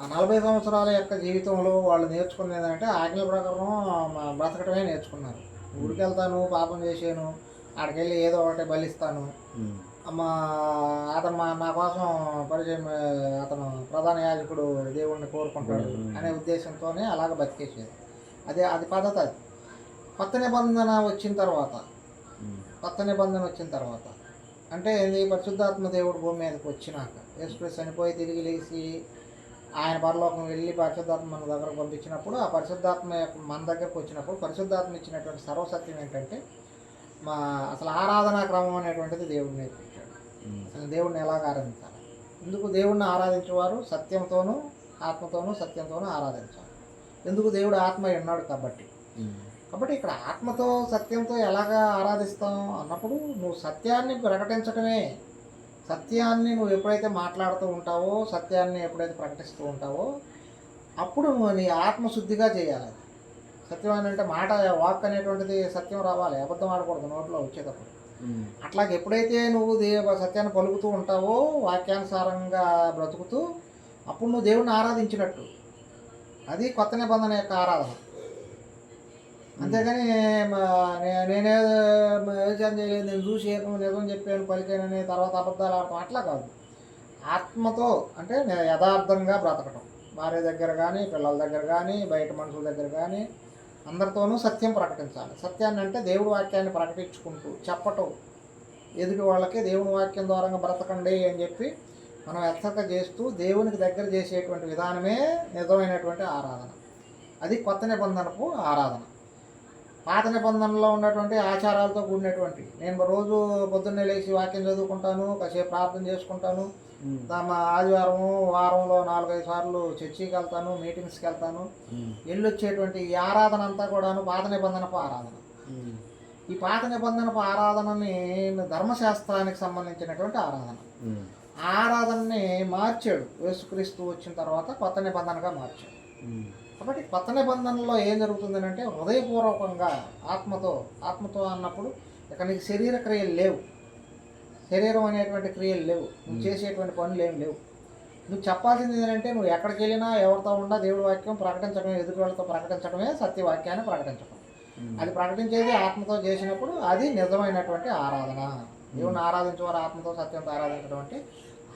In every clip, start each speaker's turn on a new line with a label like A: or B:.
A: ఆ నలభై సంవత్సరాల యొక్క జీవితంలో వాళ్ళు నేర్చుకున్నది ఏంటంటే ఆజ్ఞల ప్రకారం బ్రతకటమే నేర్చుకున్నారు. ఊరికి వెళ్తాను పాపం చేసాను ఆడికెళ్ళి ఏదో ఒకటి బలిస్తాను. అమ్మ అతను మా నా కోసం పరిచయం అతను ప్రధాన యాజకుడు దేవుణ్ణి కోరుకుంటాడు అనే ఉద్దేశంతోనే అలాగ బతికేసేది అదే అది పద్ధతి అది. కొత్త నిబంధన వచ్చిన తర్వాత కొత్త నిబంధన వచ్చిన తర్వాత అంటే ఏంది పరిశుద్ధాత్మ దేవుడు భూమి మీదకి వచ్చినాక యేసుక్రీస్తు చనిపోయి తిరిగి లేచి ఆయన పరలోకం వెళ్ళి పరిశుద్ధాత్మ మన దగ్గర పంపించినప్పుడు ఆ పరిశుద్ధాత్మ మన దగ్గరకు వచ్చినప్పుడు పరిశుద్ధాత్మ ఇచ్చినటువంటి సర్వసత్యం ఏంటంటే మా అసలు ఆరాధనా క్రమం అనేటువంటిది దేవుడు నేర్పించాడు. అసలు దేవుడిని ఎలాగ ఆరాధించాలి? ఎందుకు దేవుడిని ఆరాధించేవారు? సత్యంతోనూ ఆత్మతోనూ సత్యంతోనూ ఆరాధించాలి. ఎందుకు దేవుడు ఆత్మ ఉన్నాడు కాబట్టి? కాబట్టి ఇక్కడ ఆత్మతో సత్యంతో ఎలాగ ఆరాధిస్తాం అన్నప్పుడు నువ్వు సత్యాన్ని ప్రకటించటమే సత్యాన్ని నువ్వు ఎప్పుడైతే మాట్లాడుతూ ఉంటావో సత్యాన్ని ఎప్పుడైతే ప్రకటిస్తూ ఉంటావో అప్పుడు నువ్వు నీ ఆత్మశుద్ధిగా చేయాలి. అది. సత్యం అని అంటే మాట వాక్ అనేటువంటిది సత్యం రావాలి. అబద్ధం ఆడకూడదు నోట్లో వచ్చేటప్పుడు. అట్లాగే ఎప్పుడైతే నువ్వు దేవ సత్యాన్ని పలుకుతూ ఉంటావో వాక్యానుసారంగా బ్రతుకుతూ అప్పుడు నువ్వు దేవుణ్ణి ఆరాధించినట్టు. అది కొత్త నిబంధన యొక్క ఆరాధన. అంతేగాని మా- నే- నేనే వ్యవసాయం చేయలేదు నేను చూసి నిజం చెప్పాను పలికానని తర్వాత అబద్ధాలు ఆడటం అట్లా కాదు. ఆత్మతో అంటే యథార్థంగా బ్రతకటం. భార్య దగ్గర కానీ పిల్లల దగ్గర కానీ బయట మనుషుల దగ్గర కానీ అందరితోనూ సత్యం ప్రకటించాలి. సత్యాన్ని అంటే దేవుడి వాక్యాన్ని ప్రకటించుకుంటూ చెప్పటం. ఎదుటి వాళ్ళకి దేవుని వాక్యం ద్వారా బ్రతకండి అని చెప్పి మనం ఎత్తక చేస్తూ దేవునికి దగ్గర చేసేటువంటి విధానమే నిజమైనటువంటి ఆరాధన. అది కొత్త నిబంధనకు ఆరాధన. పాత నిబంధనలో ఉన్నటువంటి ఆచారాలతో కూడినటువంటి. నేను రోజు పొద్దున్నే లేచి వాక్యం చదువుకుంటాను కాసేపు ప్రార్థన చేసుకుంటాను. మా ఆదివారం వారంలో నాలుగైదు సార్లు చర్చికి వెళ్తాను మీటింగ్స్కి వెళ్తాను. వెళ్ళొచ్చేటువంటి ఈ ఆరాధన అంతా కూడాను పాత నిబంధనపు ఆరాధన. ఈ పాత నిబంధనపు ఆరాధనని ధర్మశాస్త్రానికి సంబంధించినటువంటి ఆరాధన. ఆరాధనని మార్చాడు. యేసుక్రీస్తు వచ్చిన తర్వాత కొత్త నిబంధనగా మార్చాడు. కాబట్టి కొత్త నిబంధనలో ఏం జరుగుతుంది అంటే హృదయపూర్వకంగా ఆత్మతో ఆత్మతో అన్నప్పుడు ఇక నీకు శరీర క్రియలు లేవు. శరీరం అనేటువంటి క్రియలు లేవు. నువ్వు చేసేటువంటి పనులు ఏం లేవు. నువ్వు చెప్పాల్సింది ఏంటంటే నువ్వు ఎక్కడికి వెళ్ళినా ఎవరితో ఉన్నా దేవుడి వాక్యం ప్రకటించడమే ఎదుటి వాళ్ళతో ప్రకటించడమే సత్యవాక్యాన్ని ప్రకటించడం అది ప్రకటించేది ఆత్మతో చేసినప్పుడు అది నిజమైనటువంటి ఆరాధన. దేవుని ఆరాధించేవారు ఆత్మతో సత్యంతో ఆరాధించడం అంటే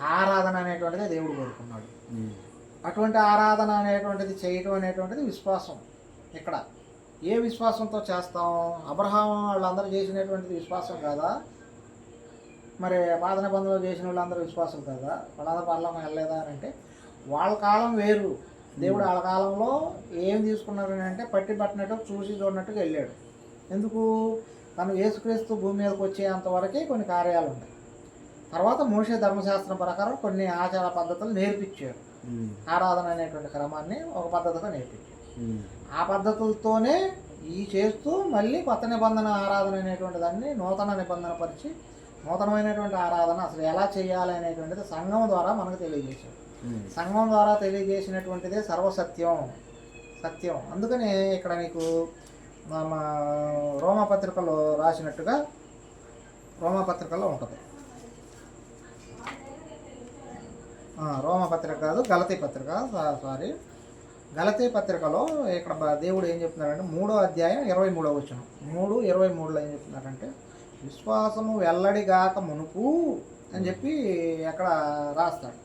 A: ఆరాధన అనేటువంటిది దేవుడు కోరుకున్నాడు. అటువంటి ఆరాధన అనేటువంటిది చేయటం అనేటువంటిది విశ్వాసం. ఇక్కడ ఏ విశ్వాసంతో చేస్తాం? అబ్రహాం వాళ్ళందరూ చేసినటువంటిది విశ్వాసం కాదా? మరి పాత బంధువులు చేసిన వాళ్ళందరూ విశ్వాసం కదా? వాళ్ళందరూ పరలోకం వెళ్ళలేదా అని అంటే వాళ్ళ కాలం వేరు. దేవుడు వాళ్ళ కాలంలో ఏం తీసుకున్నారు అని అంటే పట్టి పట్టినట్టు చూసి చూడనట్టుగా వెళ్ళాడు. ఎందుకు? తను యేసుక్రీస్తు భూమి మీదకి వచ్చేంతవరకే కొన్ని కార్యాలు ఉన్నాయి తర్వాత మోషే ధర్మశాస్త్రం ప్రకారం కొన్ని ఆచార పద్ధతులు నేర్పించారు ఆరాధన అనేటువంటి క్రమాన్ని ఒక పద్ధతిగా నేర్పించారు. ఆ పద్ధతులతోనే ఈ చేస్తూ మళ్ళీ కొత్త నిబంధన ఆరాధన అనేటువంటి దాన్ని నూతన నిబంధన పరిచి నూతనమైనటువంటి ఆరాధన అసలు ఎలా చేయాలి అనేటువంటిది సంఘం ద్వారా మనకు తెలియజేశారు. సంఘం ద్వారా తెలియజేసినటువంటిదే సర్వసత్యం. సత్యం. అందుకనే ఇక్కడ నీకు మన రోమపత్రికలో రాసినట్టుగా రోమపత్రికలో ఉంటుంది. ఆ, రోమపత్రిక కాదు గలతీ పత్రిక సారీ. గలతీ పత్రికలో ఇక్కడ దేవుడు ఏం చెప్తున్నాడంటే మూడో అధ్యాయం ఇరవై మూడో వచ్చిన మూడు ఇరవై మూడులో ఏం చెప్తున్నారంటే విశ్వాసము వెల్లడిగాక మునుపు అని చెప్పి అక్కడ రాస్తాడు.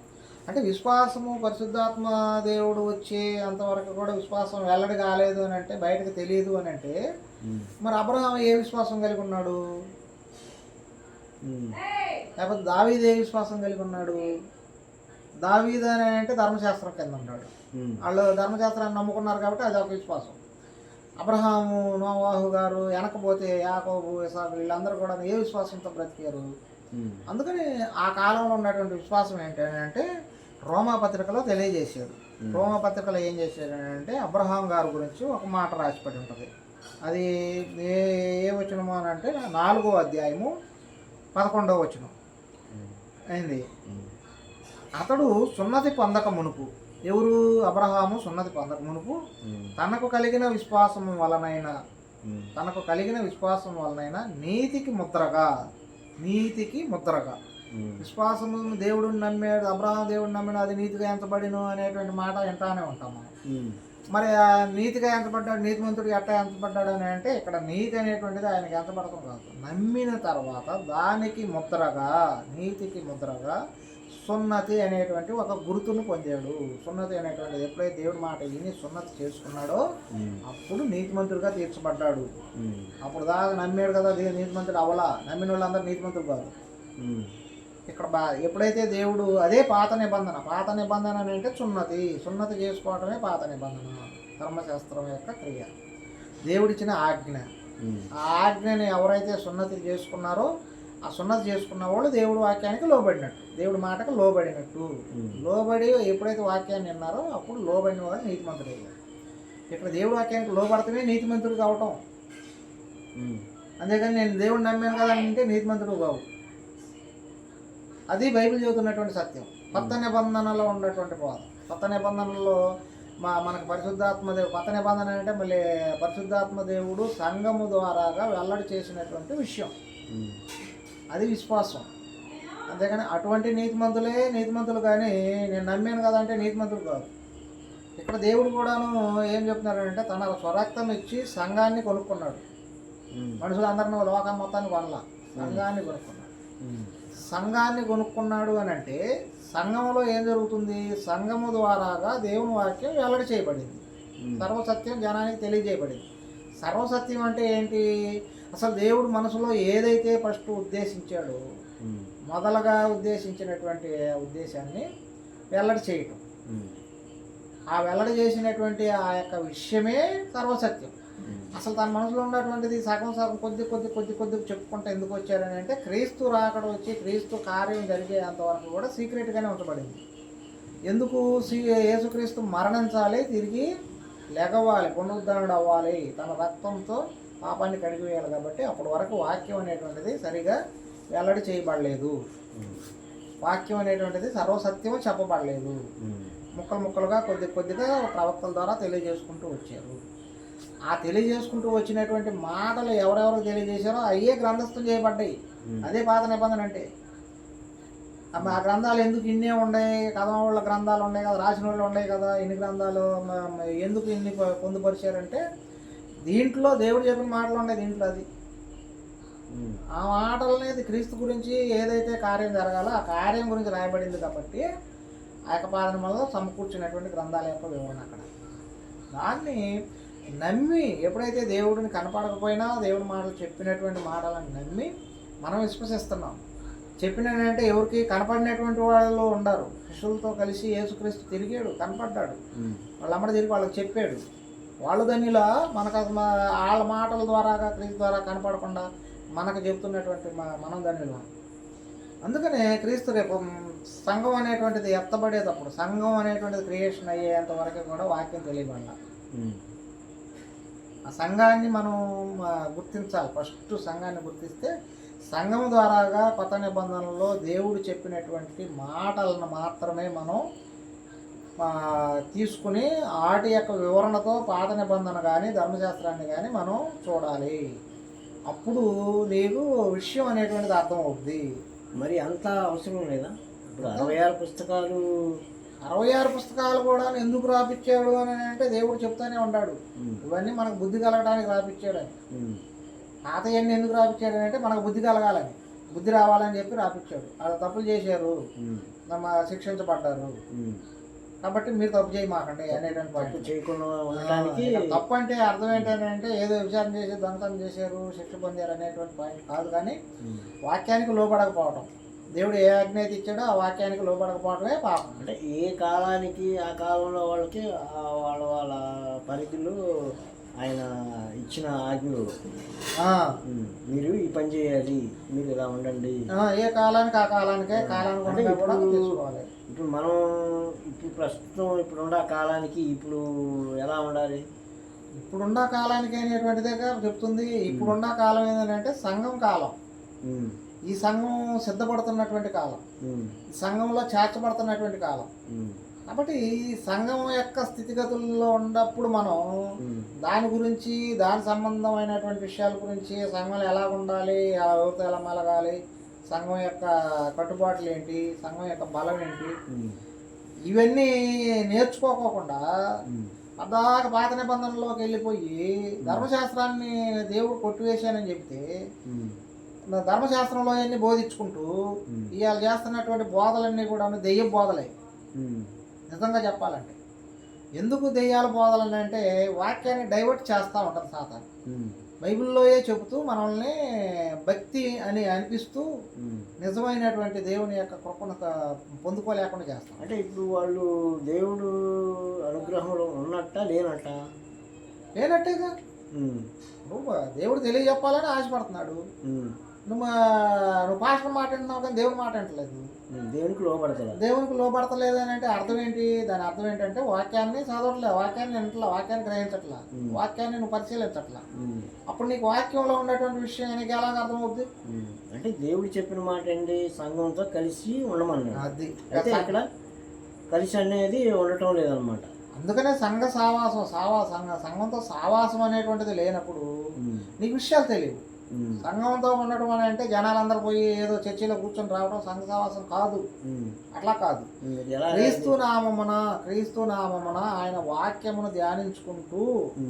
A: అంటే విశ్వాసము పరిశుద్ధాత్మ దేవుడు వచ్చే అంతవరకు కూడా విశ్వాసం వెల్లడి కాలేదు అని అంటే బయటకు తెలియదు అని అంటే మరి అబ్రహాం ఏ విశ్వాసం కలిగి ఉన్నాడు? లేకపోతే దావీదు ఏ విశ్వాసం కలిగి ఉన్నాడు? దావీదు అని అంటే ధర్మశాస్త్రం కింద ఉన్నాడు వాళ్ళు ధర్మశాస్త్రాన్ని నమ్ముకున్నారు కాబట్టి అది ఒక విశ్వాసం. అబ్రహాము నోవాహు గారు వెనకపోతే యాకోబు ఇసాకు వీళ్ళందరూ కూడా ఏ విశ్వాసంతో బ్రతికారు? అందుకని ఆ కాలంలో ఉన్నటువంటి విశ్వాసం ఏంటంటే రోమా పత్రికలో తెలియజేశాడు రోమా పత్రికలో ఏం చేశాడు అంటే అబ్రహాం గారి గురించి ఒక మాట రాసిపెట్టి ఉంటుంది. అది ఏ ఏ వచనము అని అంటే నాలుగో అధ్యాయము పదకొండవ వచనం. అయింది అతడు సున్నతి పొందక మునుపు ఎవరు? అబ్రహాము సున్నతి పొందక మునుపు తనకు కలిగిన విశ్వాసం వలనైన తనకు కలిగిన విశ్వాసం వలనైనా నీతికి ముద్రగా నీతికి ముద్రగా. విశ్వాసము దేవుడిని నమ్మాడు అబ్రహాం దేవుడిని నమ్మాడు అది నీతిగా ఎంచబడిను అనేటువంటి మాట వింటానే ఉంటాం మనం.
B: ఉమ్.
A: మరి ఆ నీతిగా ఎంచబడ్డాడు నీతిమంతుడు ఎట్టా ఎంచబడ్డాడు అని అంటే ఇక్కడ నీతి అనేటువంటిది ఆయనకి ఎంచబడటం కాదు. నమ్మిన తర్వాత దానికి ముద్రగా నీతికి ముద్రగా సున్నతి అనేటువంటి ఒక గుర్తును పొందాడు సున్నతి అనేటువంటిది ఎప్పుడైతే దేవుడి మాట విని సున్నతి చేసుకున్నాడో. అప్పుడు నీతిమంతుడిగా తీర్చబడ్డాడు. అప్పుడు దాకా నమ్మాడు కదా నీతిమంతుడు అవలా నమ్మిన వాళ్ళందరూ నీతిమంతుడు కాదు. ఇక్కడ బా ఎప్పుడైతే దేవుడు అదే పాత నిబంధన పాత నిబంధన అని అంటే సున్నతి సున్నతి చేసుకోవటమే పాత నిబంధన ధర్మశాస్త్రం యొక్క క్రియ దేవుడిచ్చిన ఆజ్ఞ. ఆ ఆజ్ఞని ఎవరైతే సున్నతి చేసుకున్నారో ఆ సున్నతి చేసుకున్న వాళ్ళు దేవుడి వాక్యానికి లోబడినట్టు. దేవుడి మాటకు లోబడినట్టు. లోబడి ఎప్పుడైతే వాక్యాన్ని విన్నారో అప్పుడు లోబడిన వాడు నీతిమంతుడు అయ్యాడు ఇక్కడ దేవుడి వాక్యానికి లోబడితేనే నీతిమంతుడు కావటం.
B: ఉమ్.
A: అంతేగాని నేను దేవుడిని నమ్మాను కదా అంటే నీతిమంతుడు కావు. అది బైబిల్ చెబుతున్నటువంటి సత్యం. కొత్త నిబంధనలో ఉన్నటువంటి బోధ. కొత్త నిబంధనలో మా మనకు పరిశుద్ధాత్మ దేవుడు కొత్త నిబంధన అంటే మళ్ళీ పరిశుద్ధాత్మ దేవుడు సంఘము ద్వారాగా వెల్లడి చేసినటువంటి విషయం. అది విశ్వాసం. అంతేగాని అటువంటి నీతిమంతులే నీతిమంతులు కానీ నేను నమ్మాను కదా అంటే నీతిమంతులు కాదు. ఇక్కడ దేవుడు కూడాను ఏం చెప్తున్నాడంటే తన స్వరక్తం ఇచ్చి సంఘాన్ని కొనుక్కున్నాడు. మనుషులందరినీ లోకం మొత్తాన్ని కొనలా. సంఘాన్ని కొనుక్కున్నాడు. సంఘాన్ని కొనుక్కున్నాడు అని అంటే సంఘంలో ఏం జరుగుతుంది? సంఘము ద్వారాగా దేవుని వాక్యం వెల్లడి చేయబడింది. సర్వసత్యం జనానికి తెలియజేయబడింది. సర్వసత్యం అంటే ఏంటి? అసలు దేవుడు మనసులో ఏదైతే ఫస్ట్ ఉద్దేశించాడో. మొదలుగా ఉద్దేశించినటువంటి ఉద్దేశాన్ని వెల్లడి చేయటం. ఆ వెల్లడి చేసినటువంటి ఆ యొక్క విషయమే సర్వసత్యం. అసలు తన మనసులో ఉన్నటువంటిది సగం సగం కొద్ది కొద్ది కొద్ది కొద్ది చెప్పుకుంటూ ఎందుకు వచ్చారని అంటే క్రీస్తు రాకడ వచ్చి క్రీస్తు కార్యం జరిగేంత వరకు కూడా సీక్రెట్గానే ఉంచబడింది ఎందుకు యేసుక్రీస్తు మరణించాలి తిరిగి లెగవాలి పునరుద్ధరణుడు అవ్వాలి తన రక్తంతో పాపాన్ని కడిగివేయాలి కాబట్టి అప్పటి వరకు వాక్యం అనేటువంటిది సరిగా వెల్లడి చేయబడలేదు. వాక్యం అనేటువంటిది సర్వసత్యం చెప్పబడలేదు. ముక్కలు ముక్కలుగా కొద్ది కొద్దిగా ప్రవక్తల ద్వారా తెలియజేసుకుంటూ వచ్చారు ఆ తెలియజేసుకుంటూ వచ్చినటువంటి మాటలు ఎవరెవరు తెలియజేశారో అయ్యే గ్రంథస్థం చేయబడ్డాయి. అదే పాత నిబంధన అంటే ఆ గ్రంథాలు ఎందుకు ఇన్నే ఉన్నాయి కథమ వాళ్ళ గ్రంథాలు ఉన్నాయి కదా రాసిన వాళ్ళు ఉన్నాయి కదా ఇన్ని గ్రంథాలు ఎందుకు ఇన్ని పొందుపరిచారంటే దీంట్లో దేవుడు చెప్పిన మాటలు ఉన్నాయి దీంట్లో అది. ఆ మాటలని ఇది క్రీస్తు గురించి ఏదైతే కార్యం జరగాలో ఆ కార్యం గురించి రాయబడింది కాబట్టి ఆ యొక్క పాదనలో సమకూర్చినటువంటి గ్రంథాల యొక్క వివరణ అక్కడ. దాన్ని నమ్మి ఎప్పుడైతే దేవుడిని కనపడకపోయినా దేవుడి మాటలు చెప్పినటువంటి మాటలను నమ్మి మనం విశ్వసిస్తున్నాం. చెప్పినంటే ఎవరికి కనపడినటువంటి వాళ్ళు ఉండరు. శిష్యులతో కలిసి యేసుక్రీస్తు తిరిగాడు కనపడ్డాడు. వాళ్ళమ్మడి తిరిగి వాళ్ళకి చెప్పాడు. వాళ్ళు దానిలా మనకు అసలు మా- వాళ్ళ మాటల ద్వారాగా క్రీస్తు ద్వారా కనపడకుండా మనకు చెప్తున్నటువంటి మనం ధన్యులు అందుకనే క్రీస్తు రేపు సంఘం అనేటువంటిది ఎత్తబడేటప్పుడు సంఘం అనేటువంటిది క్రియేషన్ అయ్యేంత వరకు కూడా వాక్యం తెలియబడాల
B: ఉమ్.
A: ఆ సంఘాన్ని మనం గుర్తించాలి. ఫస్ట్ సంఘాన్ని గుర్తిస్తే సంఘం ద్వారాగా కొత్త నిబంధనలో దేవుడు చెప్పినటువంటి మాటలను మాత్రమే మనం తీసుకుని ఆటి యొక్క వివరణతో పాత నిబంధన కానీ ధర్మశాస్త్రాన్ని కానీ మనం చూడాలి. అప్పుడు నీకు విషయం అనేటువంటిది అర్థమవుద్ది
B: మరి అంత అవసరం లేదా? ఇప్పుడు అరవై ఆరు పుస్తకాలు
A: అరవై ఆరు పుస్తకాలు కూడా ఎందుకు రాపిచ్చాడు అని అంటే దేవుడు చెప్తానే ఉన్నాడు ఇవన్నీ మనకు బుద్ధి కలగడానికి రాపిచ్చాడు అని. తాతయ్యన్ని ఎందుకు రాపిచ్చాడు అంటే మనకు బుద్ధి కలగాలని. బుద్ధి రావాలని చెప్పి రాపిచ్చాడు. అలా తప్పులు చేశారు. శిక్షించబడ్డారు. కాబట్టి మీరు తప్పు చేయమాకండి అనేటువంటి
B: తప్పు
A: పాయింట్
B: చేయకుండా ఉండడానికి
A: తప్పు అంటే అర్థం ఏంటంటే ఏదో విచారణ చేసి దొంగతనం చేశారు శిక్ష పొందారు అనేటువంటి పాయింట్ కాదు కానీ. వాక్యానికి లోపడకపోవటం దేవుడు ఏ ఆజ్ఞ అయితే ఇచ్చాడో ఆ వాక్యానికి లోపడకపోవటమే పాపం.
B: అంటే ఏ కాలానికి ఆ కాలంలో వాళ్ళకి వాళ్ళ వాళ్ళ పరిధిలో ఆయన ఇచ్చిన ఆజ్ఞలు. మీరు ఈ పని చేయాలి మీరు ఇలా ఉండండి.
A: ఏ కాలానికి ఆ కాలానికే కాలానికి కూడా
B: ఇప్పుడు- మనం ఇప్పుడు ప్రస్తుతం ఇప్పుడు ఉన్న కాలానికి ఇప్పుడు ఎలా ఉండాలి?
A: ఇప్పుడున్న కాలానికి అనేటువంటిదే చెప్తుంది. ఇప్పుడున్న కాలం ఏంటంటే సంఘం కాలం. ఈ సంఘం సిద్ధపడుతున్నటువంటి కాలం. సంఘంలో చేర్చబడుతున్నటువంటి కాలం. కాబట్టి ఈ సంఘం యొక్క స్థితిగతుల్లో ఉన్నప్పుడు మనం. దాని గురించి దాని సంబంధమైనటువంటి విషయాల గురించి సంఘంలో ఎలా ఉండాలి ఆ ఎవరితో ఎలా మెలగాలి సంఘం యొక్క కట్టుబాట్లు ఏంటి సంఘం యొక్క బలం ఏంటి. ఇవన్నీ నేర్చుకోకోకుండా. పద్దాక పాత నిబంధనలోకి వెళ్ళిపోయి ధర్మశాస్త్రాన్ని దేవుడు కొట్టివేశానని చెప్తే. ధర్మశాస్త్రంలో అన్ని బోధించుకుంటూ. ఇవాళ చేస్తున్నటువంటి బోధలన్నీ కూడా దెయ్యం బోధలే. నిజంగా చెప్పాలంటే ఎందుకు దెయ్యాల బోధలు అంటే వాక్యాన్ని డైవర్ట్ చేస్తూ ఉంటుంది
B: ఉమ్.
A: బైబిల్లోయే చెబుతూ మనల్ని భక్తి అని అనిపిస్తూ. నిజమైనటువంటి దేవుని యొక్క కృపను పొందుకోలేకుండా చేస్తాం.
B: అంటే ఇప్పుడు వాళ్ళు దేవుడు అనుగ్రహంలో ఉన్నట్ట లేనట్ట?
A: లేనట్టేగా? దేవుడు తెలియజెప్పాలని ఆశపడుతున్నాడు. నువ్వు నువ్వు పాస్టర్ మాట వింటున్నావు కానీ దేవుని మాట వింటలేదు
B: ఉమ్. దేవునికి లోపడతల
A: దేవునికి లోపడతలేదు అని అంటే అర్థం ఏంటి దాని అర్థం ఏంటంటే వాక్యాన్ని చదవట్లే వాక్యాన్ని వింటలా వాక్యాన్ని గ్రహించట్లా. వాక్యాన్ని నువ్వు పరిశీలించట్లా. అప్పుడు నీకు వాక్యంలో ఉన్నటువంటి విషయం నీకు ఎలాగ అర్థమవుద్ది.
B: అంటే దేవుడు చెప్పిన మాట ఏంటి సంఘంతో కలిసి ఉండమన్నాడు
A: అది
B: అయితే అక్కడ కలిసి అనేది ఉండటం లేదనమాట
A: అందుకనే సంఘ సావాసం సావా సంఘ సంఘంతో సావాసం అనేటువంటిది లేనప్పుడు. నీకు విషయాలు తెలియవు. సంఘంతో ఉండటం అని అంటే జనాలందరూ పోయి ఏదో చర్చిలో కూర్చొని రావడం సంఘ సావాసం కాదు. అట్లా కాదు క్రీస్తు నామమున క్రీస్తు నామమున ఆయన వాక్యమును ధ్యానించుకుంటూ.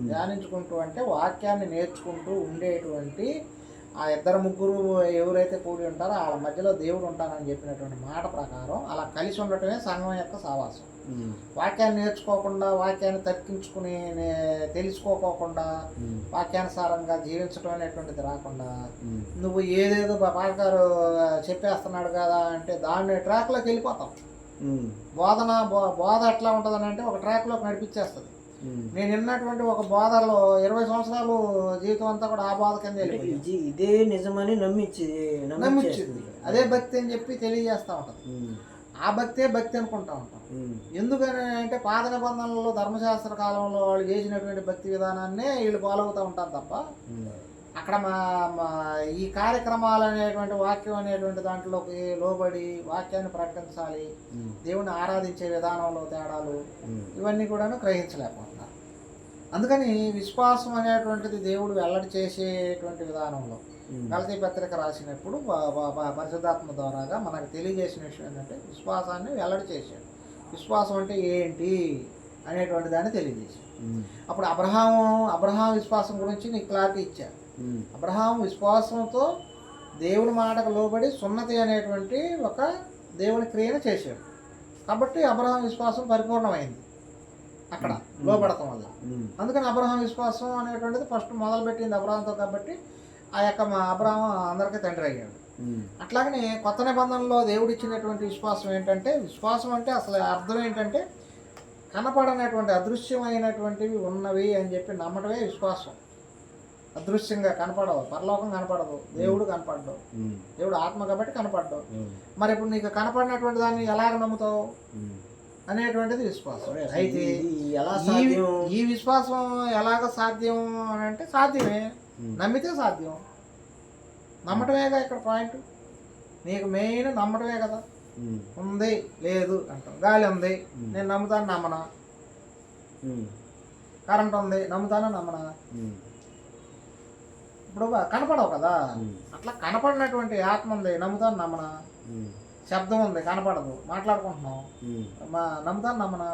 A: ధ్యానించుకుంటూ అంటే వాక్యాన్ని నేర్చుకుంటూ ఉండేటువంటి ఆ ఇద్దరు ముగ్గురు ఎవరైతే కూడి ఉంటారో వాళ్ళ మధ్యలో దేవుడు ఉంటానని చెప్పినటువంటి మాట ప్రకారం అలా కలిసి ఉండటమే సంఘం యొక్క సావాసం. వాక్యాన్ని నేర్చుకోకుండా వాక్యాన్ని తక్కించుకుని నే- తెలుసుకోకోకుండా. వాక్యానుసారంగా జీవించడం అనేటువంటిది రాకుండా. నువ్వు ఏదేదో పాలకారు చెప్పేస్తున్నాడు కదా అంటే దాన్ని ట్రాక్లోకి వెళ్ళిపోతాం. బోధన బోధ ఎట్లా ఉంటుందని అంటే ఒక ట్రాక్లోకి నడిపించేస్తుంది. నేను విన్నటువంటి ఒక బోధలో ఇరవై సంవత్సరాలు జీవితం అంతా కూడా ఆ బోధ కింద
B: ఇది నిజమని నమ్మించి
A: నమ్మించింది అదే భక్తి అని చెప్పి తెలియజేస్తూ ఉంటుంది. ఆ భక్తే భక్తి అనుకుంటా ఉంటాం. ఎందుకని అంటే పాత నిబంధనలలో ధర్మశాస్త్ర కాలంలో వాళ్ళు చేసినటువంటి భక్తి విధానాన్నే వీళ్ళు ఫాలో ఉంటారు తప్ప. అక్కడ మా మా ఈ కార్యక్రమాలు అనేటువంటి వాక్యం అనేటువంటి దాంట్లోకి లోబడి వాక్యాన్ని ప్రకటించాలి. దేవుని ఆరాధించే విధానంలో తేడాలు. ఇవన్నీ కూడాను గ్రహించలేకపోతున్నారు అందుకని విశ్వాసం అనేటువంటిది దేవుడు వెల్లడి చేసేటువంటి విధానంలో. గలతీ పత్రిక రాసినప్పుడు పరిశుద్ధాత్మ ద్వారాగా మనకు తెలియజేసిన విషయం ఏంటంటే విశ్వాసాన్ని వెల్లడి చేశాడు విశ్వాసం అంటే ఏంటి అనేటువంటి దాన్ని తెలియజేశాడు
B: ఉమ్.
A: అప్పుడు అబ్రహాము అబ్రహాం విశ్వాసం గురించి నీకు క్లారిటీ ఇచ్చాడు
B: ఉమ్.
A: అబ్రహాం విశ్వాసంతో దేవుని మాటకు లోబడి సున్నతి అనేటువంటి ఒక దేవుని క్రియను చేశాడు కాబట్టి అబ్రహాం విశ్వాసం పరిపూర్ణమైంది అక్కడ లోపడటం వల్ల. అందుకని అబ్రహాం విశ్వాసం అనేటువంటిది ఫస్ట్ మొదలుపెట్టింది అబ్రహాంతో కాబట్టి ఆ యొక్క మా అబ్రహాం అందరికీ తండ్రి అయ్యాడు. అట్లాగనే కొత్త నిబంధనలో దేవుడు ఇచ్చినటువంటి విశ్వాసం ఏంటంటే విశ్వాసం అంటే అసలు అర్థం ఏంటంటే కనపడనటువంటి అదృశ్యమైనటువంటివి ఉన్నవి అని చెప్పి నమ్మటమే విశ్వాసం. అదృశ్యంగా కనపడవు పరలోకం కనపడదు దేవుడు కనపడడు.
B: ఉమ్.
A: దేవుడు ఆత్మ కాబట్టి కనపడ్డావు. మరి ఇప్పుడు నీకు కనపడినటువంటి దాన్ని ఎలాగ నమ్ముతావు. అనేటువంటిది విశ్వాసం. అయితే
B: ఎలా
A: ఈ
B: సాధ్యం?
A: ఈ విశ్వాసం ఎలాగ సాధ్యం అని అంటే సాధ్యమే. నమ్మితే సాధ్యం. నమ్మటమేగా ఇక్కడ పాయింట్ నీకు మెయిన్ నమ్మటమే కదా. ఉంది లేదు అంటాం గాలి ఉంది. నేను నమ్ముతాను నమ్మనా. కరెంట్ ఉంది నమ్ముతాను నమ్మనా. ఇప్పుడు కనపడవు కదా. అట్లా కనపడినటువంటి ఆత్మ ఉంది నమ్ముతాను నమ్మనా. శబ్దం ఉంది కనపడదు మాట్లాడుకుంటున్నాం. మా నమ్ముతాను నమ్మనా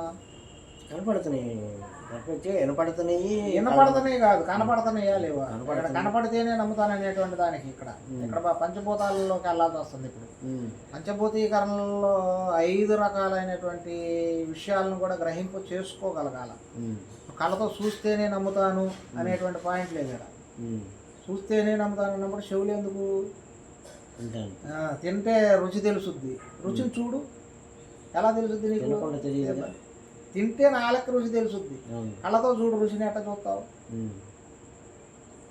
B: కనపడుతున్నాయి. కనిపించే వినపడుతున్నాయి.
A: వినపడతనే కాదు కనపడతనేయా లేవా?
B: కనపడుతున్నాయి.
A: కనపడితేనే నమ్ముతాను అనేటువంటి దానికి ఇక్కడ. ఇక్కడ పంచభూతాలలోకి వెళ్ళాల్సి వస్తుంది ఇప్పుడు. పంచభూతీకరణలో ఐదు రకాలైనటువంటి విషయాలను కూడా గ్రహింపు చేసుకోగలగాల.
B: ఉమ్.
A: కళ్ళతో చూస్తేనే నమ్ముతాను అనేటువంటి పాయింట్ లేదు ఇక్కడ. చూస్తేనే నమ్ముతాను అన్నప్పుడు చెవులు ఎందుకు? తింటే రుచి తెలుసుద్ది. రుచిని చూడు. ఎలా తెలుసుద్ది నీకు?
B: తెలియదు.
A: తింటే నాలుగు రుచి తెలుసుద్ది. కళ్ళతో చూడు రుచిని ఎట్లా చూస్తావు
B: ఉమ్.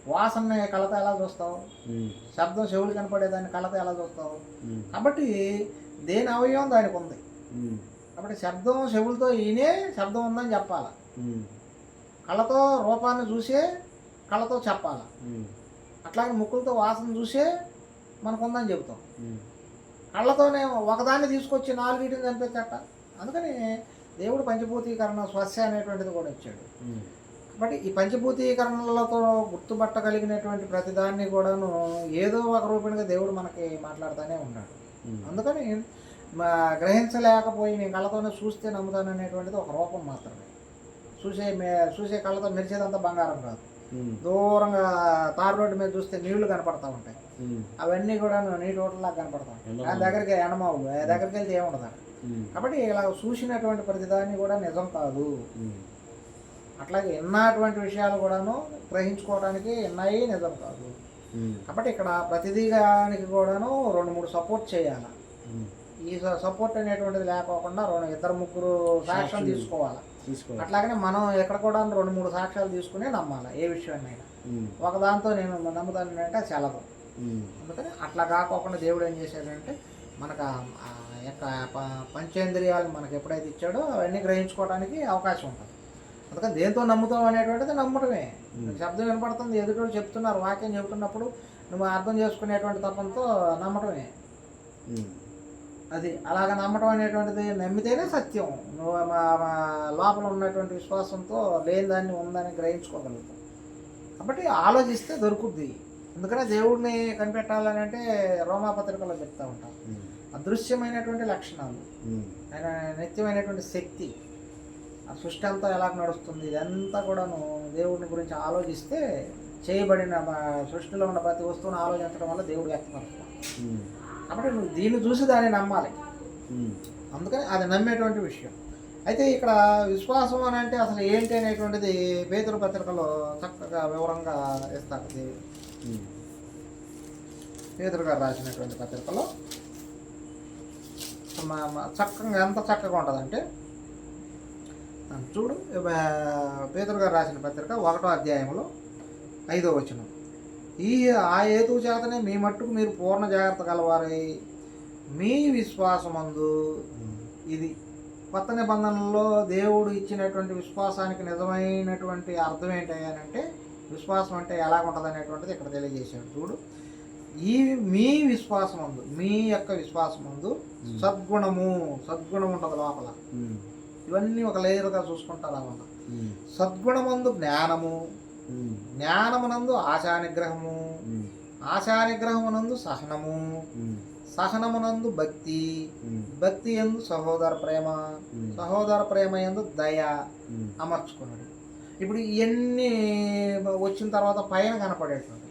A: వాసనని కళ్ళతో ఎలా చూస్తావు. శబ్దం చెవులు కనపడేదాన్ని కళ్ళతో ఎలా చూస్తావు. కాబట్టి దేని అవయవం దానికి ఉంది. కాబట్టి శబ్దం చెవులతో ఈయనే శబ్దం ఉందని చెప్పాలి. కళ్ళతో రూపాన్ని చూసే కళ్ళతో చెప్పాలి. అట్లాగే ముక్కులతో వాసన చూసే మనకు ఉందని చెబుతాం. కళ్ళతోనే ఒకదాన్ని తీసుకొచ్చి నాలుగిటిని కనిపించట అందుకని దేవుడు పంచభూతీకరణ స్వస్య అనేటువంటిది కూడా ఇచ్చాడు. బట్ ఈ పంచభూతీకరణలతో గుర్తుపట్టగలిగినటువంటి ప్రతిదాన్ని కూడాను ఏదో ఒక రూపంగా దేవుడు మనకి మాట్లాడుతూనే ఉన్నాడు. అందుకని గ్రహించలేకపోయి నేను కళ్ళతోనే చూస్తే నమ్ముతాను అనేటువంటిది ఒక రూపం మాత్రమే చూసే మే చూసే కళ్ళతో మెరిసేదంతా బంగారం కాదు. దూరంగా తారు రోడ్డు మీద చూస్తే నీళ్ళు కనపడతా ఉంటాయి. అవన్నీ కూడా నీటి ఓటల్లా కనపడతా ఉంటాయి. దాని దగ్గరికి ఎండమావులు ఆ దగ్గరికి వెళ్తే ఏముండదు. కాబట్టి ఇలా చూసినటువంటి ప్రతిదాన్ని కూడా నిజం కాదు. అట్లాగే ఎన్నటువంటి విషయాలు కూడాను గ్రహించుకోవడానికి ఎన్నాయి నిజం కాదు. కాబట్టి ఇక్కడ ప్రతిదీగానికి కూడాను రెండు మూడు సపోర్ట్ చేయాలి. ఈ సపోర్ట్ అనేటువంటిది లేకోకుండా రెండు ఇద్దరు ముగ్గురు సాక్ష్యం. తీసుకోవాలి
B: తీసుకోవాలి
A: అట్లాగనే మనం ఎక్కడ కూడా రెండు మూడు సాక్ష్యాలు తీసుకునే నమ్మాలి ఏ విషయాన్నైనా. ఒక దాంతో నేను నమ్ముతాను అంటే చల్లదు
B: ఉమ్.
A: అందుకని అట్లా కాకోకుండా దేవుడు ఏం చేశాడంటే మనకు యొక్క పంచేంద్రియాలు మనకు ఎప్పుడైతే ఇచ్చాడో అవన్నీ గ్రహించుకోవడానికి అవకాశం ఉంటుంది. అందుకని దేంతో నమ్ముతాం అనేటువంటిది నమ్మటమే. శబ్దం వినపడుతుంది ఎదుటోళ్ళు చెప్తున్నారు వాక్యం చెబుతున్నప్పుడు నువ్వు అర్థం చేసుకునేటువంటి తపంతో నమ్మటమే. అది అలాగ నమ్మటం అనేటువంటిది నమ్మితేనే సత్యం. నువ్వు లోపల ఉన్నటువంటి విశ్వాసంతో లేని దాన్ని ఉందని గ్రహించుకోగలుగుతావు. కాబట్టి ఆలోచిస్తే దొరుకుద్ది. అందుకనే దేవుడిని కనిపెట్టాలని అంటే రోమాపత్రికలో చెప్తా ఉంటాం. అదృశ్యమైనటువంటి లక్షణాలు. ఆయన నిత్యమైనటువంటి శక్తి ఆ సృష్టి అంతా ఎలా నడుస్తుంది ఇదంతా కూడాను దేవుడిని గురించి ఆలోచిస్తే చేయబడిన సృష్టిలో ఉన్న ప్రతి వస్తువును ఆలోచించడం వల్ల దేవుడు వ్యక్తపరుస్తాడు. కాబట్టి నువ్వు దీన్ని చూసి దాన్ని నమ్మాలి. అందుకని అది నమ్మేటువంటి విషయం అయితే ఇక్కడ విశ్వాసం అని అంటే అసలు ఏంటి అనేటువంటిది పేతురు పత్రికలో చక్కగా వివరంగా ఇస్తారు ఇది. పేతురు గారు రాసినటువంటి పత్రికలో చక్కగా ఎంత చక్కగా ఉంటుందంటే చూడు ఆ, గారు రాసిన పత్రిక ఒకటో అధ్యాయంలో ఐదో వచనం. ఈ ఆ హేతు చేతనే మీ మట్టుకు మీరు పూర్ణ జాగ్రత్త గలవారై. మీ విశ్వాసమందు ఇది. కొత్త నిబంధనలో దేవుడు ఇచ్చినటువంటి విశ్వాసానికి నిజమైనటువంటి అర్థం ఏంటి అని అంటే విశ్వాసం అంటే ఎలా ఉంటుంది అనేటువంటిది ఇక్కడ తెలియజేశాడు. చూడు. ఈ మీ విశ్వాసం అందు మీ యొక్క విశ్వాసమందు సద్గుణము సద్గుణం ఉంటుంది లోపల. ఇవన్నీ ఒక లేయర్గా చూసుకుంటా రావాల
B: ఉమ్.
A: సద్గుణమందు జ్ఞానము. జ్ఞానమునందు ఆశానిగ్రహము. ఆశానిగ్రహమునందు సహనము. సహనమునందు భక్తి. భక్తి ఎందు సహోదర ప్రేమ. సహోదర ప్రేమ ఎందు దయ. అమర్చుకున్నాడు ఇప్పుడు ఇవన్నీ వచ్చిన తర్వాత పైన కనపడేటువంటి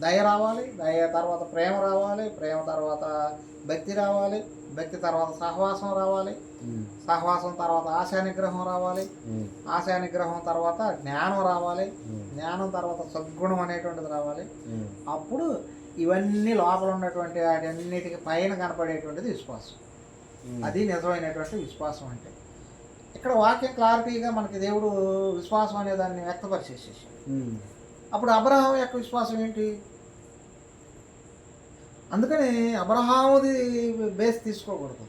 A: దయ రావాలి దయ తర్వాత ప్రేమ రావాలి ప్రేమ తర్వాత భక్తి రావాలి భక్తి తర్వాత సహవాసం రావాలి. సహవాసం తర్వాత ఆశా నిగ్రహం రావాలి. ఆశా నిగ్రహం తర్వాత జ్ఞానం రావాలి. జ్ఞానం తర్వాత సద్గుణం అనేటువంటిది రావాలి. అప్పుడు ఇవన్నీ లోపల ఉన్నటువంటి వాటన్నిటికి పైన కనపడేటువంటిది విశ్వాసం. అది నిజమైనటువంటి విశ్వాసం అంటే ఇక్కడ వాక్యం క్లారిటీగా మనకి దేవుడు విశ్వాసం అనే దాన్ని వ్యక్తపరిచేసేసాడు
B: ఉమ్.
A: అప్పుడు అబ్రహాం యొక్క విశ్వాసం ఏంటి అందుకని అబ్రహాముది బేస్ తీసుకోకూడదు.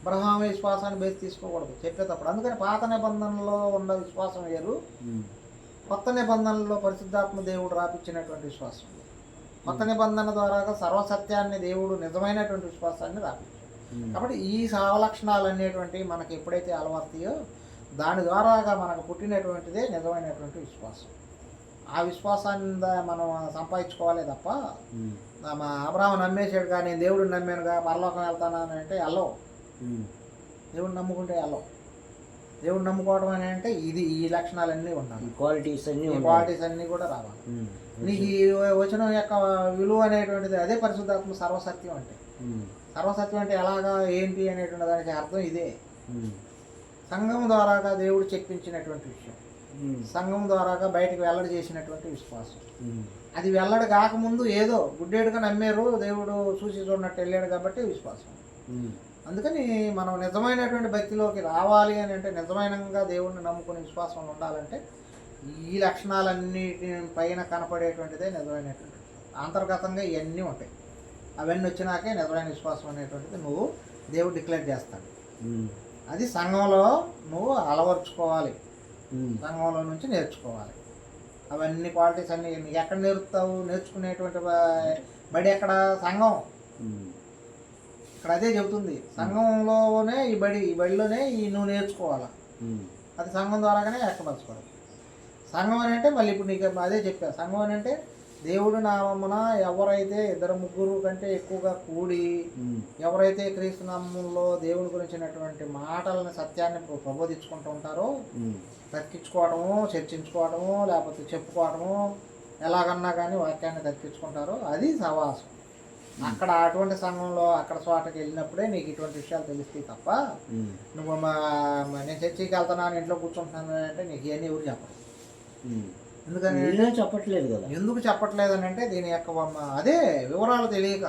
A: అబ్రహాం విశ్వాసాన్ని బేస్ తీసుకోకూడదు చెప్పేటప్పుడు అందుకని పాత నిబంధనలో ఉన్న విశ్వాసం వేరు. కొత్త నిబంధనలో పరిశుద్ధాత్మ దేవుడు రాపించినటువంటి విశ్వాసం. కొత్త నిబంధన ద్వారా సర్వసత్యాన్ని దేవుడు నిజమైనటువంటి విశ్వాసాన్ని రాపించాడు. కాబట్టి ఈ సవలక్షణాలు అనేటువంటి మనకి ఎప్పుడైతే అలవాతయో దాని ద్వారాగా మనకు పుట్టినటువంటిదే నిజమైనటువంటి విశ్వాసం ఆ విశ్వాసాన్ని మనం సంపాదించుకోవాలి తప్ప మా అబ్రాహం నమ్మేశాడు కానీ నేను దేవుడిని నమ్మానుగా పరలోకం వెళ్తానని అంటే వెళ్ళవు. దేవుడిని నమ్ముకుంటే వెళ్ళవు దేవుడిని నమ్ముకోవడం అని అంటే ఇది ఈ లక్షణాలన్నీ ఉండాలి
B: ఈ క్వాలిటీస్ అన్నీ ఉన్నాయి.
A: క్వాలిటీస్ అన్నీ కూడా రావాలి. నీకు ఈ వచనం యొక్క విలువ అనేటువంటిది అదే పరిశుద్ధాత్మ సర్వసత్యం అంటే. సర్వసత్యం అంటే ఎలాగా ఏంటి అనేటువంటి దానికి అర్థం ఇదే. సంఘం ద్వారాగా దేవుడు చెప్పించినటువంటి విషయం. సంఘం ద్వారాగా బయటికి వెల్లడి చేసినటువంటి విశ్వాసం
B: ఉమ్.
A: అది వెల్లడి కాకముందు ఏదో గుడ్డేడుగా నమ్మారు దేవుడు చూసి చూడనట్టు వెళ్ళాడు కాబట్టి విశ్వాసం
B: ఉమ్.
A: అందుకని మనం నిజమైనటువంటి భక్తిలోకి రావాలి అని అంటే నిజమైనగా దేవుడిని నమ్ముకునే విశ్వాసం ఉండాలంటే ఈ లక్షణాలన్నిటి పైన కనపడేటువంటిదే నిజమైనటువంటి అంతర్గతంగా ఇవన్నీ ఉంటాయి అవన్నీ వచ్చినాకే నిజమైన విశ్వాసం అనేటువంటిది నువ్వు దేవుడు డిక్లేర్ చేస్తాడు. అది సంఘంలో నువ్వు అలవర్చుకోవాలి. సంఘంలో నుంచి నేర్చుకోవాలి. అవన్నీ క్వాలిటీస్ అన్ని నీకు ఎక్కడ నేర్పుతావు? నేర్చుకునేటువంటి బడి ఎక్కడ? సంఘం. ఇక్కడ అదే చెబుతుంది. సంఘంలోనే ఈ బడి ఈ బడిలోనే ఈ నువ్వు నేర్చుకోవాలి. అది సంఘం ద్వారాగానే వ్యక్తపరచుకోవాలి. సంఘం అని అంటే మళ్ళీ ఇప్పుడు నీకు అదే చెప్పా. సంఘం అని అంటే దేవుడి నామమున ఎవరైతే ఇద్దరు ముగ్గురు కంటే ఎక్కువగా కూడి ఎవరైతే క్రీస్తు నామంలో దేవుని గురించినటువంటి మాటలను సత్యాన్ని ప్ర- ప్రబోధించుకుంటూ ఉంటారో
B: ఉమ్,
A: తర్కించుకోవడము చర్చించుకోవడము లేకపోతే చెప్పుకోవడము ఎలాగన్నా కానీ వాక్యాన్ని తర్కించుకుంటారో అది సవాసం అక్కడ అటువంటి సంఘంలో అక్కడ చోటకి వెళ్ళినప్పుడే నీకు ఇటువంటి విషయాలు తెలుస్తాయి తప్ప నువ్వు మా నేను చర్చికి వెళ్తున్నాను ఇంట్లో కూర్చుంటున్నాను అంటే నీకు ఇవన్నీ ఎవరు చెప్పరు. ఎందుకని
B: వీళ్ళే చెప్పట్లేదు కదా.
A: ఎందుకు చెప్పట్లేదని అంటే దీని యొక్క అదే వివరాలు తెలియక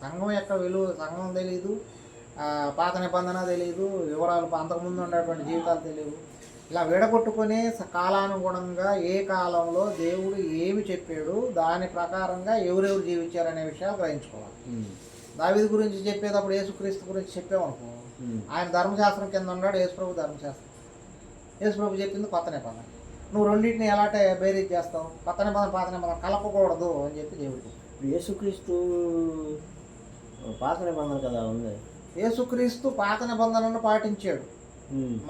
A: సంఘం యొక్క విలువ సంఘం తెలియదు ఆ, పాత నిబంధన తెలియదు వివరాలు అంతకుముందు ఉండేటువంటి జీవితాలు తెలియవు ఇలా విడగొట్టుకొని కాలానుగుణంగా ఏ కాలంలో దేవుడు ఏమి చెప్పాడు దాని ప్రకారంగా ఎవరెవరు జీవించారనే విషయాలు గ్రహించుకోవాలి. దావిది గురించి చెప్పేటప్పుడు యేసుక్రీస్తు గురించి చెప్పామనుకో ఆయన ధర్మశాస్త్రం కింద ఉన్నాడు యేసుప్రభు ధర్మశాస్త్రం. యేసుప్రభు చెప్పింది కొత్త నిబంధన. నువ్వు రెండింటిని ఎలా బేరీజ్ చేస్తావు? కొత్త నిబంధన పాత నిబంధన కలపకూడదు అని చెప్పి
B: ఇప్పుడు యేసుక్రీస్తు పాత నిబంధన కదా ఉంది.
A: యేసుక్రీస్తు పాత నిబంధనను పాటించాడు.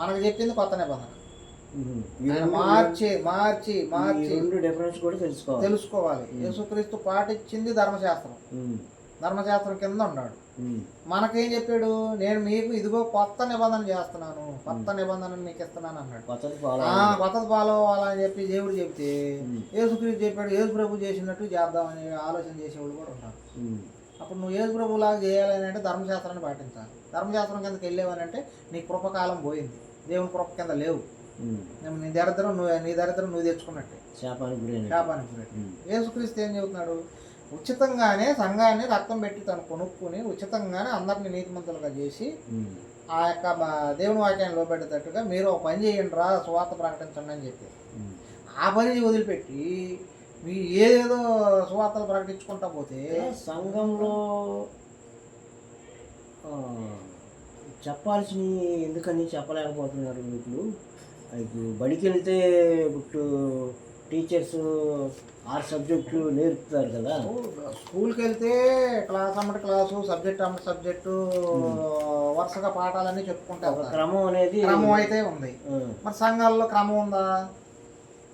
A: మనకు చెప్పింది కొత్త నిబంధన మార్చి మార్చి మార్చి
B: రెండు డిఫరెన్స్ కూడా తెలుసుకోవాలి.
A: తెలుసుకోవాలి. యేసుక్రీస్తు పాటించింది ధర్మశాస్త్రం. ధర్మశాస్త్రం కింద ఉన్నాడు. మనకేం చెప్పాడు? నేను మీకు ఇదిగో కొత్త నిబంధన చేస్తున్నాను. కొత్త నిబంధనను మీకు ఇస్తున్నాను అన్నాడు.
B: కొత్తది ఫాలో
A: అవ్వాలని చెప్పి దేవుడు చెప్తే యేసుక్రీస్తు చెప్పాడు యేసు ప్రభు చేసినట్టు చేద్దామని ఆలోచన చేసేవాళ్ళు కూడా ఉంటారు అప్పుడు నువ్వు యేసు ప్రభులాగా చేయాలని అంటే ధర్మశాస్త్రాన్ని పాటించాలి. ధర్మశాస్త్రం కిందకి వెళ్ళేవని అంటే నీ కృపకాలం పోయింది. దేవుని కృప కింద లేవు. నీ దరిద్రం నువ్వు నీ దరిద్రం నువ్వు తెచ్చుకున్నట్టే.
B: శాపానికి
A: యేసుక్రీస్తు ఏం చెబుతున్నాడు? ఉచితంగానే సంఘాన్ని రక్తం పెట్టి తను కొనుక్కుని ఉచితంగానే అందరిని నీతిమంతులుగా చేసి ఆ యొక్క దేవుని వాక్యాన్ని లోపెట్టేటట్టుగా మీరు ఒక పని చేయండి రా సువార్త ప్రకటించండి అని చెప్పి. ఆ పని వదిలిపెట్టి మీ ఏదేదో సువార్తలు ప్రకటించుకుంటా పోతే
B: సంఘంలో ఆ, చెప్పాల్సినవి ఎందుకని చెప్పలేకపోతున్నారు ఇప్పుడు బడికి వెళ్తే ఇప్పుడు టీచర్స్ ఆరు సబ్జెక్టులు నేర్పుతారు కదా.
A: స్కూల్కి వెళ్తే క్లాస్ అమ్మటి క్లాసు సబ్జెక్ట్ అమ్మటి సబ్జెక్టు వరుసగా పాఠాలన్నీ చెప్పుకుంటా
B: ఒక
A: వెళ్తారు.
B: క్రమం అనేది
A: క్రమం అయితే ఉంది.
B: ఆ,
A: మరి సంఘాల్లో క్రమం ఉందా?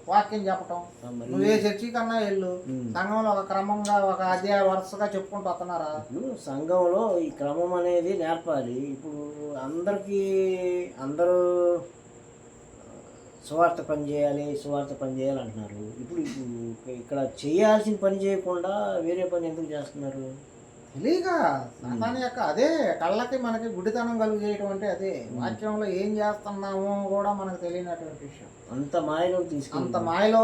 A: వాక్యం చెప్పటం.
B: ఆ,
A: నువ్వే చర్చి కన్నా వెళ్ళు. సంఘంలో ఒక క్రమంగా ఒక అధ్యాయ వరుసగా చెప్పుకుంటూ వస్తున్నారా?
B: సంఘంలో ఈ క్రమం అనేది నేర్పాలి. ఇప్పుడు అందరికీ అందరూ సువార్త పని చేయాలి సువార్త పని చేయాలి అంటున్నారు ఇప్పుడు ఇప్పుడు ఇక్కడ చేయాల్సిన పని చేయకుండా వేరే పని ఎందుకు చేస్తున్నారు?
A: తెలియక సాతాను యొక్క అదే కళ్ళకి మనకి గుడితనం కలుగు చేయటం అంటే అదే వాక్యంలో ఏం చేస్తున్నామో కూడా మనకు తెలియనటువంటి విషయం.
B: అంత మాయలో
A: అంత
B: తీసుకుంటా
A: మాయలో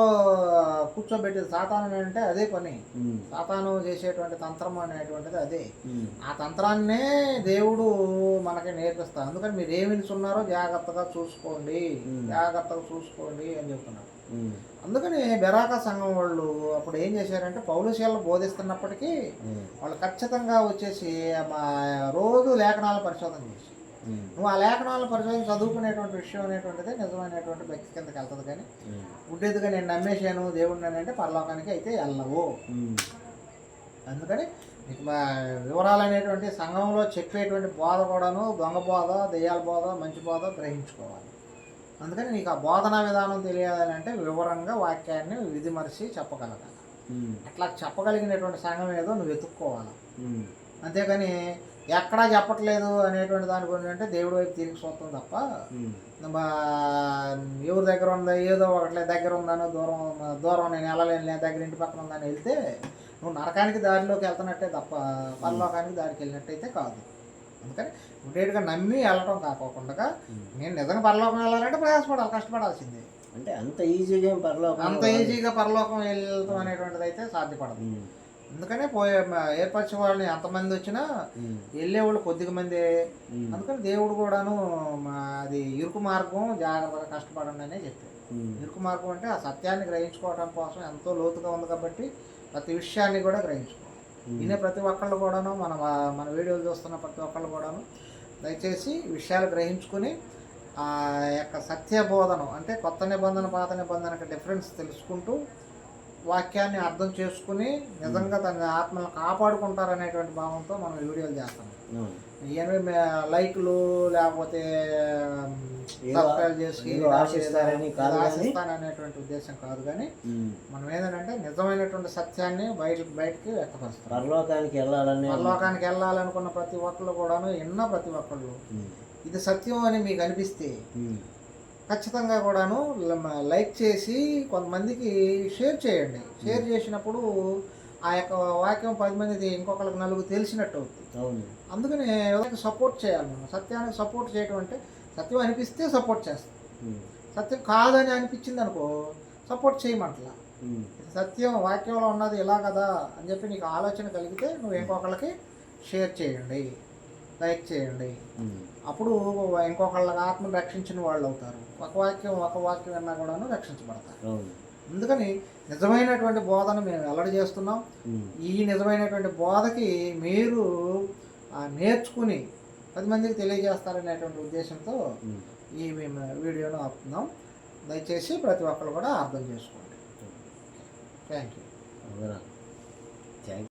A: కూర్చోబెట్టి సాతాను అంటే అదే పని. సాతాను చేసేటువంటి తంత్రం అనేటువంటిది అదే. ఆ తంత్రాన్నే దేవుడు మనకి నేర్పిస్తా అందుకని మీరు ఏమి వింటున్నారో జాగ్రత్తగా చూసుకోండి. జాగ్రత్తగా చూసుకోండి అని చెప్తున్నారు అందుకని బెరాక సంఘం వాళ్ళు అప్పుడు ఏం చేశారంటే పౌలుశీలను బోధిస్తున్నప్పటికీ వాళ్ళు ఖచ్చితంగా వచ్చేసి మా రోజు లేఖనాలు పరిశోధన చేసి నువ్వు ఆ లేఖనాలను పరిశోధన చదువుకునేటువంటి విషయం అనేటువంటిది నిజమైనటువంటి భక్తి కిందకి వెళ్తుంది కానీ గుడ్డెదుగా నేను నమ్మేశాను దేవుడిని అంటే పరలోకానికి అయితే వెళ్ళవు. అందుకని మీకు మా వివరాలు అనేటువంటి సంఘంలో చెప్పేటువంటి బోధ కూడాను దొంగ బోధ దెయ్యాల బోధ మంచి బోధ గ్రహించుకోవాలి. అందుకని నీకు ఆ బోధనా విధానం తెలియాలి అంటే వివరంగా వాక్యాన్ని విధిమరిచి చెప్పగలగాలి. అట్లా చెప్పగలిగినటువంటి సంఘం ఏదో నువ్వు వెతుక్కోవాలి. అంతేగాని ఎక్కడా చెప్పట్లేదు అనేటువంటి దాని గురించి అంటే దేవుడి వైపు తిరిగి చూస్తాం తప్ప ఎవరి దగ్గర ఉందా ఏదో ఒకట్లే దగ్గర ఉందనో దూరం దూరం నేను వెళ్ళలేనులే దగ్గర ఇంటి పక్కన ఉందని వెళ్తే నువ్వు నరకానికి దారిలోకి వెళ్తున్నట్టే తప్ప పరలోకానికి దారికి వెళ్ళినట్టయితే కాదు. అందుకని ఉండేట్టుగా నమ్మి వెళ్ళటం కాకోకుండా నేను నిజంగా పరలోకం వెళ్ళాలంటే ప్రయాసపడాలి కష్టపడాల్సిందే.
B: అంటే అంత ఈజీగా ఏం పర్లేదు
A: అంత ఈజీగా పరలోకం వెళ్ళటం అనేటువంటిది అయితే సాధ్యపడదు. అందుకనే పోయే ఏర్పరిచే వాళ్ళని ఎంతమంది వచ్చినా వెళ్ళేవాళ్ళు కొద్దిగా మంది. అందుకని దేవుడు కూడాను అది ఇరుకు మార్గం జాగ్రత్తగా కష్టపడండి అనే చెప్పాడు. ఇరుకు మార్గం అంటే ఆ సత్యాన్ని గ్రహించుకోవడం కోసం ఎంతో లోతుగా ఉంది కాబట్టి ప్రతి విషయాన్ని కూడా గ్రహించుకోవాలి వినే ప్రతి ఒక్కళ్ళు కూడాను మన మన వీడియోలు చూస్తున్న ప్రతి ఒక్కళ్ళు కూడాను దయచేసి విషయాలు గ్రహించుకుని ఆ యొక్క సత్య బోధనం అంటే కొత్త నిబంధన పాత నిబంధనకి డిఫరెన్స్ తెలుసుకుంటూ వాక్యాన్ని అర్థం చేసుకుని నిజంగా తన ఆత్మలను కాపాడుకుంటారనేటువంటి భావంతో మనం ఈ వీడియోలు చేస్తాం మే- లైక్లు లేకపోతే ఆశిస్తాననేటువంటి ఉద్దేశం కాదు కానీ. మనం ఏంటంటే నిజమైనటువంటి సత్యాన్ని బయట బయటికి వ్యక్తపరుస్తాం
B: పరలోకానికి వెళ్ళాలని
A: పరలోకానికి వెళ్ళాలనుకున్న ప్రతి ఒక్కళ్ళు కూడాను ఎన్నో ప్రతి ఒక్కళ్ళు. ఇది సత్యం అని మీకు అనిపిస్తే. ఖచ్చితంగా కూడాను లైక్ చేసి కొంతమందికి షేర్ చేయండి షేర్ చేసినప్పుడు ఆ యొక్క వాక్యం పది మంది ఇంకొకరికి నలుగురు తెలిసినట్టు అవుతుంది
B: అవును.
A: అందుకని సపోర్ట్ చేయాలి మనం. సత్యానికి సపోర్ట్ చేయడం అంటే సత్యం అనిపిస్తే సపోర్ట్ చేస్తాం. సత్యం కాదని అనిపించింది అనుకో సపోర్ట్ చేయమంటలా. సత్యం వాక్యంలో ఉన్నది ఇలా కదా అని చెప్పి నీకు ఆలోచన కలిగితే నువ్వు ఇంకొకళ్ళకి షేర్ చేయండి. లైక్ చేయండి. అప్పుడు ఇంకొకళ్ళకి ఆత్మను రక్షించిన వాళ్ళు అవుతారు. ఒక వాక్యం ఒక వాక్యం విన్నా కూడాను రక్షించబడతారు. అందుకని నిజమైనటువంటి బోధన మేము వెల్లడి చేస్తున్నాం. ఈ నిజమైనటువంటి బోధకి మీరు నేర్చుకుని పది మందికి తెలియజేస్తారనేటువంటి ఉద్దేశంతో. ఈ మేము వీడియోను ఆపుతున్నాం. దయచేసి ప్రతి ఒక్కరు కూడా అర్థం చేసుకోండి. Thank you
B: thank